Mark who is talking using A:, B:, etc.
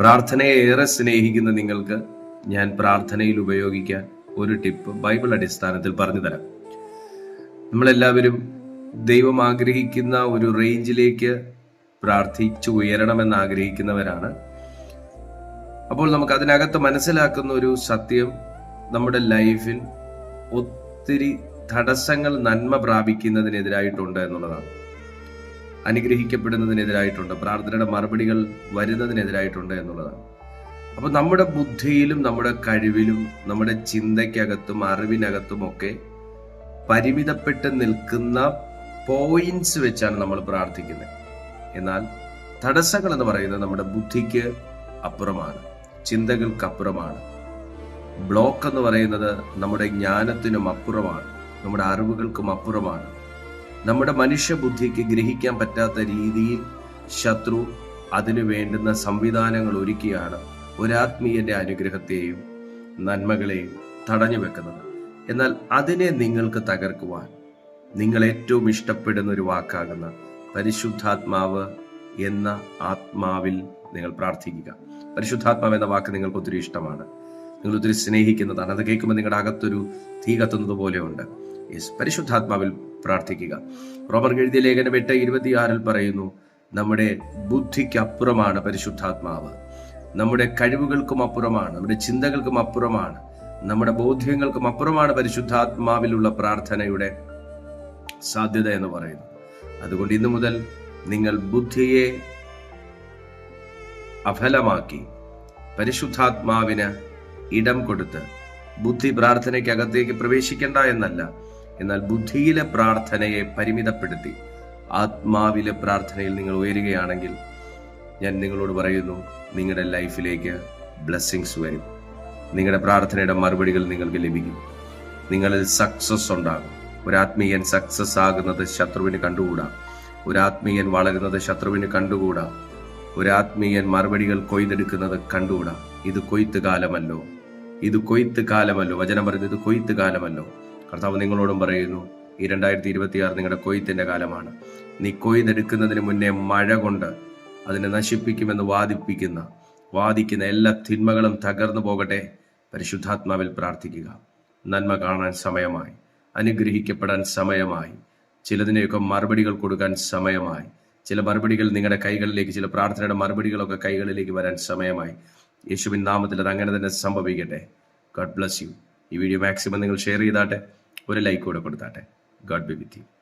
A: പ്രാർത്ഥനയെ ഏറെ സ്നേഹിക്കുന്ന നിങ്ങൾക്ക് ഞാൻ പ്രാർത്ഥനയിൽ ഉപയോഗിക്കാൻ ഒരു ടിപ്പ് ബൈബിൾ അടിസ്ഥാനത്തിൽ പറഞ്ഞു തരാം. നമ്മളെല്ലാവരും ദൈവം ആഗ്രഹിക്കുന്ന ഒരു റേഞ്ചിലേക്ക് പ്രാർത്ഥിച്ചു ഉയരണമെന്ന് ആഗ്രഹിക്കുന്നവരാണ്. അപ്പോൾ നമുക്ക് അതിനകത്ത് മനസ്സിലാക്കുന്ന ഒരു സത്യം നമ്മുടെ ലൈഫിൽ ഒത്തിരി തടസ്സങ്ങൾ നന്മ പ്രാപിക്കുന്നതിനെതിരായിട്ടുണ്ട് എന്നുള്ളതാണ്. അനുഗ്രഹിക്കപ്പെടുന്നതിനെതിരായിട്ടുണ്ട്. പ്രാർത്ഥനയുടെ മറുപടികൾ വരുന്നതിനെതിരായിട്ടുണ്ട് എന്നുള്ളതാണ്. അപ്പോൾ നമ്മുടെ ബുദ്ധിയിലും നമ്മുടെ കഴിവിലും നമ്മുടെ ചിന്തയ്ക്കകത്തും അറിവിനകത്തും ഒക്കെ പരിമിതപ്പെട്ട് നിൽക്കുന്ന പോയിന്റ്സ് വെച്ചാണ് നമ്മൾ പ്രാർത്ഥിക്കുന്നത്. എന്നാൽ തടസ്സങ്ങൾ എന്ന് പറയുന്നത് നമ്മുടെ ബുദ്ധിക്ക് അപ്പുറമാണ് ചിന്തകൾക്കപ്പുറമാണ്. ബ്ലോക്ക് എന്ന് പറയുന്നത് നമ്മുടെ ജ്ഞാനത്തിനും അപ്പുറമാണ് നമ്മുടെ അറിവുകൾക്കും അപ്പുറമാണ്. നമ്മുടെ മനുഷ്യബുദ്ധിക്ക് ഗ്രഹിക്കാൻ പറ്റാത്ത രീതിയിൽ ശത്രു അതിനു വേണ്ടുന്ന സംവിധാനങ്ങൾ ഒരുക്കിയാണ് ഒരാത്മീയന്റെ അനുഗ്രഹത്തെയും നന്മകളെയും തടഞ്ഞു വെക്കുന്നത്. എന്നാൽ അതിനെ നിങ്ങൾക്ക് തകർക്കുവാൻ നിങ്ങൾ ഏറ്റവും ഇഷ്ടപ്പെടുന്ന ഒരു വാക്കാകുന്ന പരിശുദ്ധാത്മാവ് എന്ന ആത്മാവിൽ നിങ്ങൾ പ്രാർത്ഥിക്കുക. പരിശുദ്ധാത്മാവ് എന്ന വാക്ക് നിങ്ങൾക്ക് ഒത്തിരി ഇഷ്ടമാണ്. നിങ്ങൾ ഒത്തിരി സ്നേഹിക്കുന്നതാണ്. അത് കേൾക്കുമ്പോൾ നിങ്ങളുടെ അകത്തൊരു തീ കത്തുന്നത് പോലെയുണ്ട്. പരിശുദ്ധാത്മാവിൽ പ്രാർത്ഥിക്കുക. റോബർട്ട് എഴുതിയ ലേഖനം എട്ട് ഇരുപത്തിയാറിൽ പറയുന്നു നമ്മുടെ ബുദ്ധിക്കപ്പുറമാണ് പരിശുദ്ധാത്മാവ്. നമ്മുടെ കഴിവുകൾക്കും അപ്പുറമാണ് നമ്മുടെ ചിന്തകൾക്കും അപ്പുറമാണ് നമ്മുടെ ബോധ്യങ്ങൾക്കും അപ്പുറമാണ് പരിശുദ്ധാത്മാവിലുള്ള പ്രാർത്ഥനയുടെ സാധ്യത എന്ന് പറയുന്നു. അതുകൊണ്ട് ഇന്നു മുതൽ നിങ്ങൾ ബുദ്ധിയെ അഫലമാക്കി പരിശുദ്ധാത്മാവിന് ഇടം കൊടുത്ത് ബുദ്ധി പ്രാർത്ഥനയ്ക്കകത്തേക്ക് പ്രവേശിക്കേണ്ട എന്നല്ല എന്നാൽ ബുദ്ധിയിലെ പ്രാർത്ഥനയെ പരിമിതപ്പെടുത്തി ആത്മാവിലെ പ്രാർത്ഥനയിൽ നിങ്ങൾ ഉയരുകയാണെങ്കിൽ ഞാൻ നിങ്ങളോട് പറയുന്നു നിങ്ങളുടെ ലൈഫിലേക്ക് ബ്ലെസ്സിങ്സ് വരും. നിങ്ങളുടെ പ്രാർത്ഥനയുടെ മറുപടികൾ നിങ്ങൾക്ക് ലഭിക്കും. നിങ്ങളിൽ സക്സസ് ഉണ്ടാകും. ഒരു ആത്മീയൻ സക്സസ് ആകുന്നത് ശത്രുവിന് കണ്ടുകൂടാ. ഒരു ആത്മീയൻ വളരുന്നത് ശത്രുവിന് കണ്ടുകൂടാ. ഒരു ആത്മീയൻ മറുപടികൾ കൊയ്തെടുക്കുന്നത് കണ്ടുകൂടാ. ഇത് കൊയ്ത്ത് കാലമല്ലോ. ഇത് കൊയ്ത്ത് കാലമല്ലോ. വചനം പറയുന്നത് ഇത് കൊയ്ത്ത് കാലമല്ലോ. കർത്താവ് നിങ്ങളോടും പറയുന്നു ഈ രണ്ടായിരത്തി ഇരുപത്തിയാറ് നിങ്ങളുടെ കൊയ്ത്തിന്റെ കാലമാണ്. നീ കൊയ്തെടുക്കുന്നതിന് മുന്നേ മഴ കൊണ്ട് അതിനെ നശിപ്പിക്കുമെന്ന് വാദിപ്പിക്കുന്ന വാദിക്കുന്ന എല്ലാ തിന്മകളും തകർന്നു പോകട്ടെ. പരിശുദ്ധാത്മാവിൽ പ്രാർത്ഥിക്കുക. നന്മ കാണാൻ സമയമായി. അനുഗ്രഹിക്കപ്പെടാൻ സമയമായി. ചിലതിനെയൊക്കെ മറുപടികൾ കൊടുക്കാൻ സമയമായി. ചില മറുപടികൾ നിങ്ങളുടെ കൈകളിലേക്ക് ചില പ്രാർത്ഥനയുടെ മറുപടികളൊക്കെ കൈകളിലേക്ക് വരാൻ സമയമായി. യേശുവിൻ നാമത്തിൽ അത് അങ്ങനെ തന്നെ സംഭവിക്കട്ടെ. ഗഡ് ബ്ലസ് യു ഈ വീഡിയോ മാക്സിമം നിങ്ങൾ ഷെയർ ചെയ്താട്ടെ. ഒരു ലൈക്ക് കൂടെ കൊടുത്താട്ടെ. God be with you